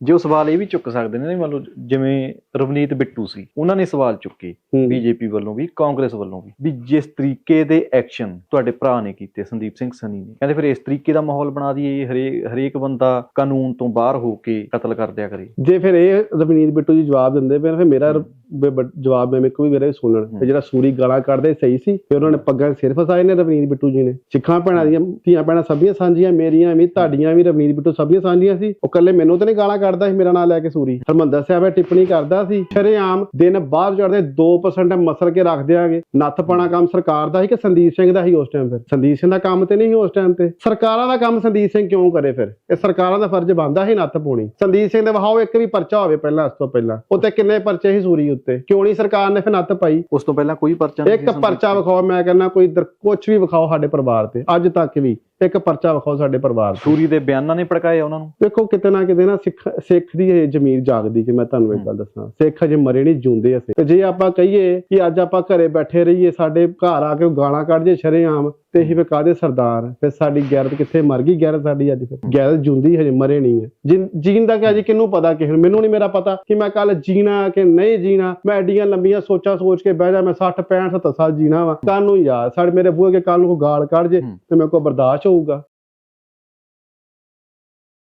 ਜੇ ਉਹ ਸਵਾਲ ਇਹ ਵੀ ਚੁੱਕ ਸਕਦੇ ਨੇ ਨਾ ਮੰਨ ਲਓ ਜਿਵੇਂ ਰਵਨੀਤ ਬਿੱਟੂ ਸੀ ਉਹਨਾਂ ਨੇ ਸਵਾਲ ਚੁੱਕੇ। ਬੀਜੇਪੀ ਵੱਲੋਂ ਵੀ ਕਾਂਗਰਸ ਵੱਲੋਂ ਵੀ ਵੀ ਜਿਸ ਤਰੀਕੇ ਦੇ ਐਕਸ਼ਨ ਤੁਹਾਡੇ ਭਰਾ ਨੇ ਕੀਤੇ ਸੰਦੀਪ ਸਿੰਘ ਸਨੀ ਨੇ ਕਹਿੰਦੇ ਫਿਰ ਇਸ ਤਰੀਕੇ ਦਾ ਮਾਹੌਲ ਬਣਾ ਦਈਏ ਹਰੇਕ ਹਰੇਕ ਬੰਦਾ ਕਾਨੂੰਨ ਤੋਂ ਬਾਹਰ ਹੋ ਕੇ ਕਤਲ ਕਰ ਦਿਆ ਕਰੇ। ਜੇ ਫਿਰ ਇਹ ਰਵਨੀਤ ਬਿੱਟੂ ਜੀ ਜਵਾਬ ਦਿੰਦੇ ਫਿਰ ਮੇਰਾ ਜਵਾਬ ਮੈਂ ਕੋਈ ਵੀਰੇ ਸੁਣਨ ਤੇ ਜਿਹੜਾ ਸੂਰੀ ਗਾਲਾਂ ਕੱਢਦੇ ਸਹੀ ਸੀ ਫਿਰ ਉਹਨਾਂ ਨੇ ਪੱਗਾਂ ਸਿਰ ਫਸਾਏ ਨੇ ਰਵਨੀਤ ਬਿੱਟੂ ਜੀ ਨੇ। ਸਿੱਖਾਂ ਭੈਣਾਂ ਦੀਆਂ ਧੀਆਂ ਭੈਣਾਂ ਸਭੀਆਂ ਸਾਂਝੀਆਂ ਮੇਰੀਆਂ ਵੀ ਤੁਹਾਡੀਆਂ ਵੀ ਰਵਨੀਤ ਬਿੱਟੂ ਸਭੀਆਂ ਸਾਂਝੀਆਂ ਸੀ ਉਹ ਕੱਲੇ ਮੈਨੂੰ ਤਾਂ ਨਹੀਂ ਗਾਲਾਂ ਕੱਢਦਾ ਸੀ ਮੇਰਾ ਨਾਂ ਲੈ ਕੇ ਸੂਰੀ। ਹਰਮੰਦਰ ਸਾਹਿਬ ਇਹ ਟਿੱਪਣੀ ਕਰਦਾ ਸੀ ਸ਼ਰੇਆਮ ਦਿਨ ਬਾਹਰ ਚੜਦੇ 2% ਮਸਲ ਕੇ ਰੱਖ ਦਿਆਂਗੇ। ਨੱਥ ਪਾਣਾ ਕੰਮ ਸਰਕਾਰ ਦਾ ਸੀ ਕਿ ਸੰਦੀਪ ਸਿੰਘ ਦਾ ਸੀ ਉਸ ਟਾਈਮ ਫਿਰ ਸੰਦੀਪ ਸਿੰਘ ਦਾ ਕੰਮ ਤੇ ਨਹੀਂ ਸੀ ਉਸ ਟਾਈਮ ਤੇ? ਸਰਕਾਰਾਂ ਦਾ ਕੰਮ ਸੰਦੀਪ ਸਿੰਘ ਕਿਉਂ ਕਰੇ ਫਿਰ? ਇਹ ਸਰਕਾਰਾਂ ਦਾ ਫਰਜ਼ ਬਣਦਾ ਸੀ ਨੱਥ ਪਾਉਣੀ। ਸੰਦੀਪ ਸਿੰਘ ਦੇ ਵਹਾਓ ਇੱਕ ਵੀ ਪਰਚਾ ਹੋਵੇ ਪਹਿਲਾਂ ਇਸ ਤੋਂ ਪਹਿਲਾਂ। ਉੱਤੇ ਕਿੰਨੇ ਪਰਚੇ ਸੀ ਸੂਰੀ ਉੱਤੇ? ਕਿਉਂ ਨਹੀਂ ਸਰਕਾਰ ਨੇ ਫਿਰ ਨੱਥ ਪਾਈ? ਉਸ ਤੋਂ ਪਹਿਲਾਂ ਕੋਈ ਪਰਚਾ ਨਹੀਂ ਇੱਕ ਪਰਚਾ। ਵਿਖਾਓ ਮੈਂ ਕਹਿੰਦਾ ਕੋਈ ਕੁਝ ਵੀ ਵਿਖਾਓ ਸਾਡੇ ਪਰਿਵਾਰ ਤੇ। ਅੱਜ ਤੱਕ ਵੀ। ਇੱਕ ਪਰਚਾ ਵਿਖਾਓ ਸਾਡੇ ਪਰਿਵਾਰ ਤੇ। ਸੂਰੀ ਦੇ ਬਿਆਨਾਂ ਨੇ ਭੜਕਾਏ ਉਹਨਾਂ ਨੂੰ? ਦੇਖੋ ਕਿਤੇ ਨਾ ਕਿਤੇ ਨਾ ਸਿੱਖ ਸਿੱਖ ਦੀ ਇਹ ਜ਼ਮੀਰ ਜਾਗਦੀ ਕਿ ਮੈਂ ਤੁਹਾਨੂੰ ਇੱਕ ਗੱਲ ਦੱਸਾਂ। ਸਿੱਖ ਅਜੇ ਮਰੇ ਨਹੀਂ ਜਿਉਂਦੇ ਅਸੀਂ ਤੇ ਜੇ ਆਪਾਂ ਕਹੀਏ ਕਿ ਅੱਜ ਆਪਾਂ ਘਰੇ ਬੈਠੇ ਰਹੀਏ ਸਾਡੇ ਘਰ ਆ ਕੇ ਗਾਲਾਂ ਕੱਢ ਜੇ ਸ਼ਰੇਆਮ। ਤੇ ਅਸੀਂ ਵੀ ਕਾਦੇ ਸਰਦਾਰ? ਫਿਰ ਸਾਡੀ ਗੈਰਤ ਕਿੱਥੇ ਮਰ ਗਈ? ਗੈਰਤ ਸਾਡੀ ਅੱਜ ਫਿਰ। ਗੈਰਤ ਜਿਉਂਦੀ ਹਜੇ ਮਰੇ ਨਹੀਂ ਹੈ। ਜਿਨ- ਜੀਣ ਦਾ ਕਿ ਅਜੇ ਕਿਹਨੂੰ ਪਤਾ ਕਿ ਮੈਨੂੰ ਨਹੀਂ ਮੇਰਾ ਪਤਾ ਕਿ ਮੈਂ ਕੱਲ ਜੀਣਾ ਕਿ ਨਹੀਂ ਜੀਣਾ। ਮੈਂ ਐਡੀਆਂ ਲੰਬੀਆਂ ਸੋਚਾਂ ਸੋਚ ਕੇ ਬਹਿ ਜਾ ਮੈਂ 60 65 70 ਸਾਲ ਜੀਣਾ ਵਾ। ਕੱਲ ਨੂੰ ਯਾਰ ਸਾਡੇ ਮੇਰੇ ਬੂਹੇ ਕੇ ਕੱਲ ਨੂੰ ਗਾਲ ਕੱਢ ਜੇ ਹੂੰ। ਤੇ ਮੇਰੇ ਕੋਲ ਬਰਦਾਸ਼ਤ ਹੋਊਗਾ।